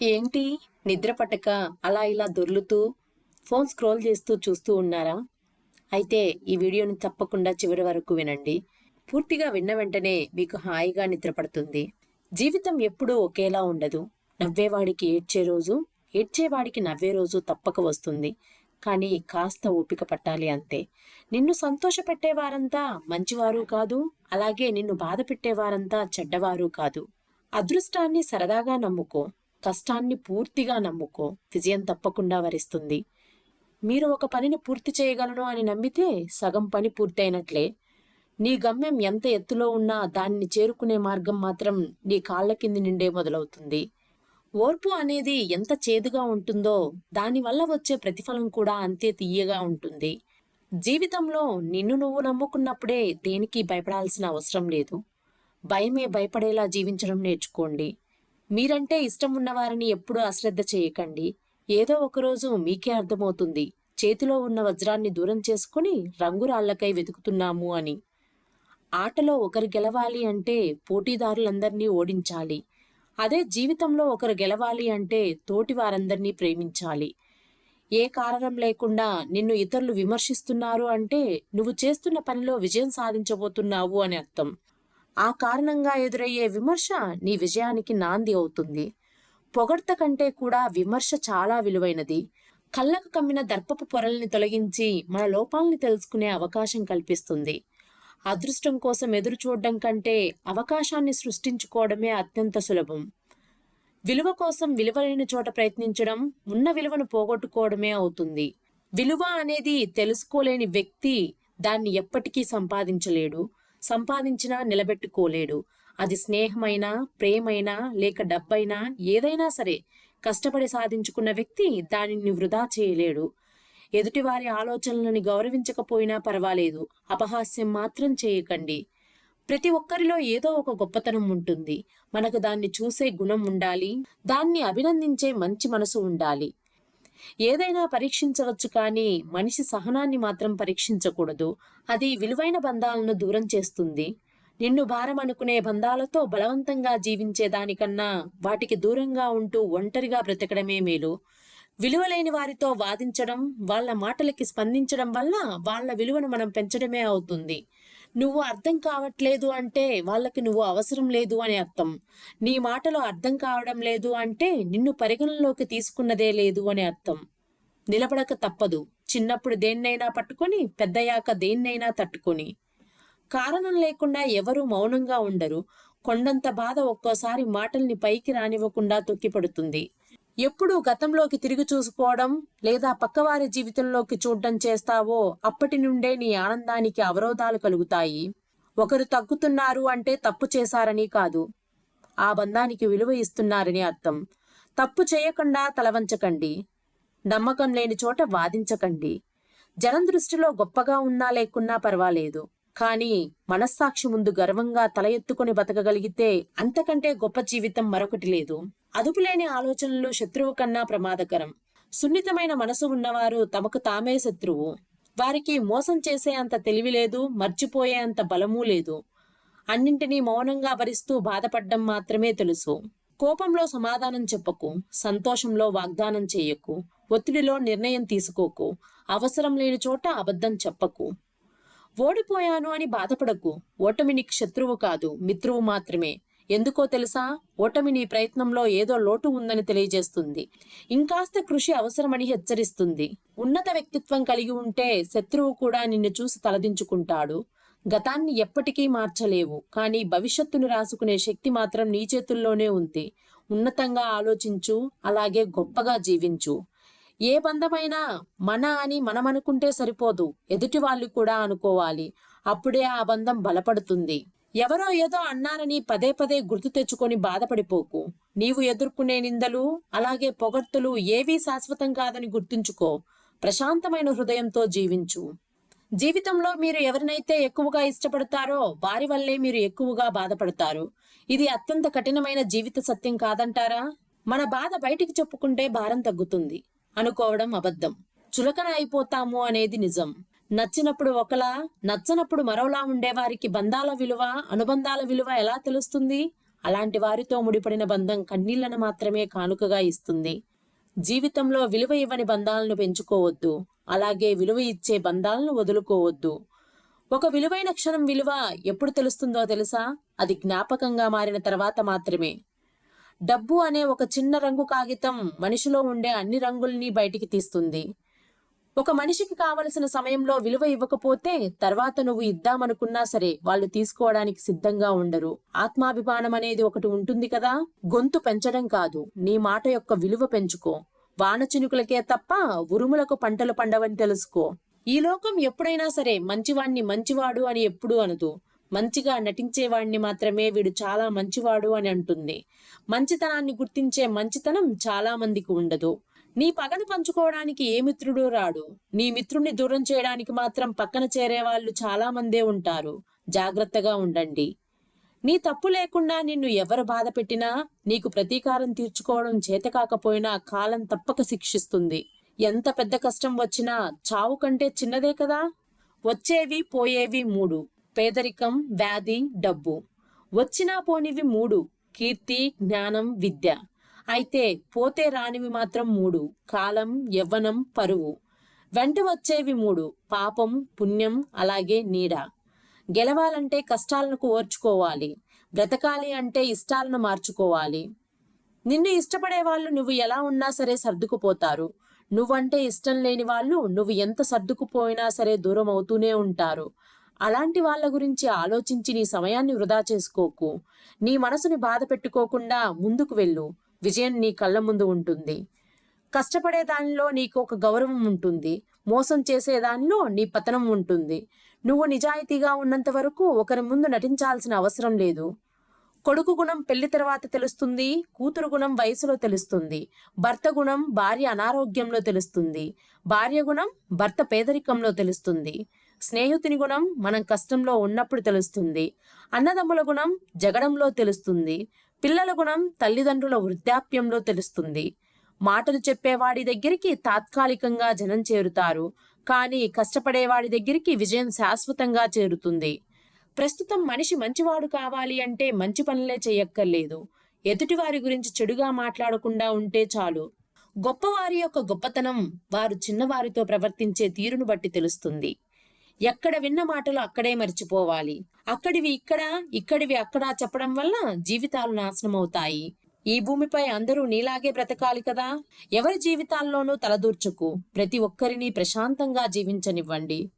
ఏంటి? నిద్ర పట్టక అలా ఇలా దొర్లుతూ ఫోన్ స్క్రోల్ చేస్తూ చూస్తూ ఉన్నారా? అయితే ఈ వీడియోని తప్పకుండా చివరి వరకు వినండి. పూర్తిగా విన్న వెంటనే మీకు హాయిగా నిద్ర పడుతుంది. జీవితం ఎప్పుడూ ఒకేలా ఉండదు. నవ్వేవాడికి ఏడ్చే రోజు ఏడ్చేవాడికి నవ్వే రోజు తప్పక వస్తుంది. కానీ కాస్త ఓపిక పట్టాలి అంతే. నిన్ను సంతోషపెట్టేవారంతా మంచివారు కాదు అలాగే నిన్ను బాధ పెట్టేవారంతా చెడ్డవారు కాదు. అదృష్టాన్ని సరదాగా నమ్ముకో. కష్టాన్ని పూర్తిగా నమ్ముకో. విజయం తప్పకుండా వరిస్తుంది. మీరు ఒక పనిని పూర్తి చేయగలను అని నమ్మితే సగం పని పూర్తయినట్లే. నీ గమ్యం ఎంత ఎత్తులో ఉన్నా దాన్ని చేరుకునే మార్గం మాత్రం నీ కాళ్ళ కింది నిండే మొదలవుతుంది. ఓర్పు అనేది ఎంత చేదుగా ఉంటుందో దానివల్ల వచ్చే ప్రతిఫలం కూడా అంతే తీయగా ఉంటుంది. జీవితంలో నిన్ను నువ్వు నమ్ముకున్నప్పుడే దేనికి భయపడాల్సిన అవసరం లేదు. భయమే భయపడేలా జీవించడం నేర్చుకోండి. మీరంటే ఇష్టం ఉన్నవారిని ఎప్పుడూ అశ్రద్ధ చేయకండి. ఏదో ఒకరోజు మీకే అర్థమవుతుంది. చేతిలో ఉన్న వజ్రాన్ని దూరం చేసుకుని రంగురాళ్ళకై వెతుకుతున్నాము అని. ఆటలో ఒకరు గెలవాలి అంటే పోటీదారులందరినీ ఓడించాలి. అదే జీవితంలో ఒకరు గెలవాలి అంటే తోటి వారందరినీ ప్రేమించాలి. ఏ కారణం లేకుండా నిన్ను ఇతరులు విమర్శిస్తున్నారు అంటే నువ్వు చేస్తున్న పనిలో విజయం సాధించబోతున్నావు అని అర్థం. ఆ కారణంగా ఎదురయ్యే విమర్శ నీ విజయానికి నాంది అవుతుంది. పొగడ్త కంటే కూడా విమర్శ చాలా విలువైనది. కళ్ళకు కమ్మిన దర్పపు పొరల్ని తొలగించి మన లోపాలని తెలుసుకునే అవకాశం కల్పిస్తుంది. అదృష్టం కోసం ఎదురు చూడడం కంటే అవకాశాన్ని సృష్టించుకోవడమే అత్యంత సులభం. విలువ కోసం విలువలేని చోట ప్రయత్నించడం ఉన్న విలువను పోగొట్టుకోవడమే అవుతుంది. విలువ అనేది తెలుసుకోలేని వ్యక్తి దాన్ని ఎప్పటికీ సంపాదించలేడు. సంపాదించినా నిలబెట్టుకోలేడు. అది స్నేహమైనా ప్రేమైనా లేక డబ్బైనా ఏదైనా సరే కష్టపడి సాధించుకున్న వ్యక్తి దానిని వృధా చేయలేడు. ఎదుటివారి ఆలోచనలను గౌరవించకపోయినా పర్వాలేదు. అపహాస్యం మాత్రం చేయకండి. ప్రతి ఒక్కరిలో ఏదో ఒక గొప్పతనం ఉంటుంది. మనకు దాన్ని చూసే గుణం ఉండాలి. దాన్ని అభినందించే మంచి మనసు ఉండాలి. ఏదైనా పరీక్షించవచ్చు కానీ మనిషి సహనాన్ని మాత్రం పరీక్షించకూడదు. అది విలువైన బంధాలను దూరం చేస్తుంది. నిన్ను భారం అనుకునే బంధాలతో బలవంతంగా జీవించే దానికన్నా వాటికి దూరంగా ఉంటూ ఒంటరిగా బ్రతకడమే మేలు. విలువలేని వారితో వాదించడం వాళ్ళ మాటలకి స్పందించడం వల్ల వాళ్ళ విలువను మనం పెంచడమే అవుతుంది. నువ్వు అర్థం కావట్లేదు అంటే వాళ్ళకి నువ్వు అవసరం లేదు అని అర్థం. నీ మాటలో అర్థం కావడం లేదు అంటే నిన్ను పరిగణనలోకి తీసుకున్నదే లేదు అని అర్థం. నిలబడక తప్పదు. చిన్నప్పుడు దేన్నైనా పట్టుకొని పెద్దయ్యాక దేన్నైనా తట్టుకొని. కారణం లేకుండా ఎవరూ మౌనంగా ఉండరు. కొండంత బాధ ఒక్కోసారి మాటల్ని పైకి రానివ్వకుండా తొక్కిపడుతుంది. ఎప్పుడు గతంలోకి తిరిగి చూసుకోవడం లేదా పక్కవారి జీవితంలోకి చూడడం చేస్తావో అప్పటి నుండే నీ ఆనందానికి అవరోధాలు కలుగుతాయి. ఒకరు తగ్గుతున్నారు అంటే తప్పు చేశారని కాదు. ఆ బంధానికి విలువ ఇస్తున్నారని అర్థం. తప్పు చేయకుండా తలవంచకండి. నమ్మకం లేని చోట వాదించకండి. జనం దృష్టిలో గొప్పగా ఉన్నా లేకున్నా పర్వాలేదు. కానీ మనస్సాక్షి ముందు గర్వంగా తల ఎత్తుకుని బతకగలిగితే అంతకంటే గొప్ప జీవితం మరొకటి లేదు. అదుపులేని ఆలోచనలు శత్రువు కన్నా ప్రమాదకరం. సున్నితమైన మనసు ఉన్నవారు తమకు తామే శత్రువు. వారికి మోసం చేసే అంత తెలివి లేదు మర్చిపోయే అంత బలమూ లేదు. అన్నింటినీ మౌనంగా భరిస్తూ బాధపడ్డం మాత్రమే తెలుసు. కోపంలో సమాధానం చెప్పకు సంతోషంలో వాగ్దానం చేయకు ఒత్తిడిలో నిర్ణయం తీసుకోకు అవసరం లేని చోట అబద్ధం చెప్పకు. ఓడిపోయాను అని బాధపడకు ఓటమి నీకు శత్రువు కాదు మిత్రువు మాత్రమే. ఎందుకో తెలుసా? ఓటమి నీ ప్రయత్నంలో ఏదో లోటు ఉందని తెలియజేస్తుంది. ఇంకాస్త కృషి అవసరమని హెచ్చరిస్తుంది. ఉన్నత వ్యక్తిత్వం కలిగి ఉంటే శత్రువు కూడా నిన్ను చూసి తలదించుకుంటాడు. గతాన్ని ఎప్పటికీ మార్చలేవు. కానీ భవిష్యత్తును రాసుకునే శక్తి మాత్రం నీ చేతుల్లోనే ఉంది. ఉన్నతంగా ఆలోచించు అలాగే గొప్పగా జీవించు. ఏ బంధమైనా మన అని మనం అనుకుంటే సరిపోదు. ఎదుటి వాళ్ళు కూడా అనుకోవాలి. అప్పుడే ఆ బంధం బలపడుతుంది. ఎవరో ఏదో అన్నారని పదే పదే గుర్తు తెచ్చుకొని బాధపడిపోకు. నీవు ఎదుర్కొనే నిందలు అలాగే పొగడ్తలు ఏవీ శాశ్వతం కాదని గుర్తుంచుకో. ప్రశాంతమైన హృదయంతో జీవించు. జీవితంలో మీరు ఎవరినైతే ఎక్కువగా ఇష్టపడతారో వారి వల్లే మీరు ఎక్కువగా బాధపడతారు. ఇది అత్యంత కఠినమైన జీవిత సత్యం కాదంటారా? మన బాధ బయటికి చెప్పుకుంటే భారం తగ్గుతుంది. అనుకోవడం అబద్ధం. చులకన అయిపోతాము అనేది నిజం. నచ్చినప్పుడు ఒకలా నచ్చనప్పుడు మరోలా ఉండేవారికి బంధాల విలువ అనుబంధాల విలువ ఎలా తెలుస్తుంది? అలాంటి వారితో ముడిపడిన బంధం కన్నీళ్ళను మాత్రమే కానుకగా ఇస్తుంది. జీవితంలో విలువ ఇవ్వని బంధాలను పెంచుకోవద్దు. అలాగే విలువ ఇచ్చే బంధాలను వదులుకోవద్దు. ఒక విలువైన క్షణం విలువ ఎప్పుడు తెలుస్తుందో తెలుసా? అది జ్ఞాపకంగా మారిన తర్వాత మాత్రమే. డబ్బు అనే ఒక చిన్న రంగు కాగితం మనిషిలో ఉండే అన్ని రంగుల్ని బయటికి తీస్తుంది. ఒక మనిషికి కావలసిన సమయంలో విలువ ఇవ్వకపోతే తర్వాత నువ్వు ఇద్దామనుకున్నా సరే వాళ్ళు తీసుకోవడానికి సిద్ధంగా ఉండరు. ఆత్మాభిమానం అనేది ఒకటి ఉంటుంది కదా? గొంతు పెంచడం కాదు. నీ మాట యొక్క విలువ పెంచుకో. వాన చినుకులకే తప్ప ఉరుములకు పంటలు పండవని తెలుసుకో. ఈ లోకం ఎప్పుడైనా సరే మంచివాణ్ణి మంచివాడు అని ఎప్పుడూ అనదు. మంచిగా నటించేవాణ్ణి మాత్రమే వీడు చాలా మంచివాడు అని అంటుంది. మంచితనాన్ని గుర్తించే మంచితనం చాలా మందికి ఉండదు. నీ పగను పంచుకోవడానికి ఏ మిత్రుడు రాడు? నీ మిత్రుణ్ణి దూరం చేయడానికి మాత్రం పక్కన చేరే వాళ్ళు చాలా మందే ఉంటారు. జాగ్రత్తగా ఉండండి. నీ తప్పు లేకుండా నిన్ను ఎవరు బాధ పెట్టినా నీకు ప్రతీకారం తీర్చుకోవడం చేతకాకపోయినా కాలం తప్పక శిక్షిస్తుంది. ఎంత పెద్ద కష్టం వచ్చినా చావు కంటే చిన్నదే కదా? వచ్చేవి పోయేవి మూడు. పేదరికం వ్యాధి డబ్బు. వచ్చినా పోనివి మూడు. కీర్తి జ్ఞానం విద్య. అయితే పోతే రానివి మాత్రం మూడు కాలం యవ్వనం పరువు. వెంట వచ్చేవి మూడు పాపం పుణ్యం అలాగే నీడ. గెలవాలంటే కష్టాలను ఓర్చుకోవాలి బ్రతకాలి అంటే ఇష్టాలను మార్చుకోవాలి. నిన్ను ఇష్టపడే వాళ్ళు నువ్వు ఎలా ఉన్నా సరే సర్దుకుపోతారు. నువ్వంటే ఇష్టం లేని వాళ్ళు నువ్వు ఎంత సర్దుకుపోయినా సరే దూరం అవుతూనే ఉంటారు. అలాంటి వాళ్ళ గురించి ఆలోచించి నీ సమయాన్ని వృధా చేసుకోకు. నీ మనసుని బాధ పెట్టుకోకుండా ముందుకు వెళ్ళు. విజయం నీ కళ్ళ ముందు ఉంటుంది. కష్టపడే దానిలో నీకు ఒక గౌరవం ఉంటుంది. మోసం చేసే దానిలో నీ పతనం ఉంటుంది. నువ్వు నిజాయితీగా ఉన్నంత వరకు ఒకరి ముందు నటించాల్సిన అవసరం లేదు. కొడుకు గుణం పెళ్ళి తర్వాత తెలుస్తుంది. కూతురు గుణం వయసులో తెలుస్తుంది. భర్త గుణం భార్య అనారోగ్యంలో తెలుస్తుంది. భార్య గుణం భర్త పేదరికంలో తెలుస్తుంది. స్నేహితుని గుణం మనం కష్టంలో ఉన్నప్పుడు తెలుస్తుంది. అన్నదమ్ముల గుణం జగడంలో తెలుస్తుంది. పిల్లల గుణం తల్లిదండ్రుల వృద్ధాప్యంలో తెలుస్తుంది. మాటలు చెప్పేవాడి దగ్గరికి తాత్కాలికంగా జనం చేరుతారు. కానీ కష్టపడేవాడి దగ్గరికి విజయం శాశ్వతంగా చేరుతుంది. ప్రస్తుతం మనిషి మంచివాడు కావాలి అంటే మంచి పనులే చేయక్కర్లేదు. ఎదుటివారి గురించి చెడుగా మాట్లాడకుండా ఉంటే చాలు. గొప్పవారి యొక్క గొప్పతనం వారు చిన్నవారితో ప్రవర్తించే తీరును బట్టి తెలుస్తుంది. ఎక్కడ విన్న మాటలు అక్కడే మర్చిపోవాలి. అక్కడివి ఇక్కడ ఇక్కడివి అక్కడ చెప్పడం వల్ల జీవితాలు నాశనం అవుతాయి ఈ భూమిపై అందరూ నీలాగే బ్రతకాలి కదా? ఎవరి జీవితాల్లోనూ తలదూర్చకు. ప్రతి ఒక్కరిని ప్రశాంతంగా జీవించనివ్వండి.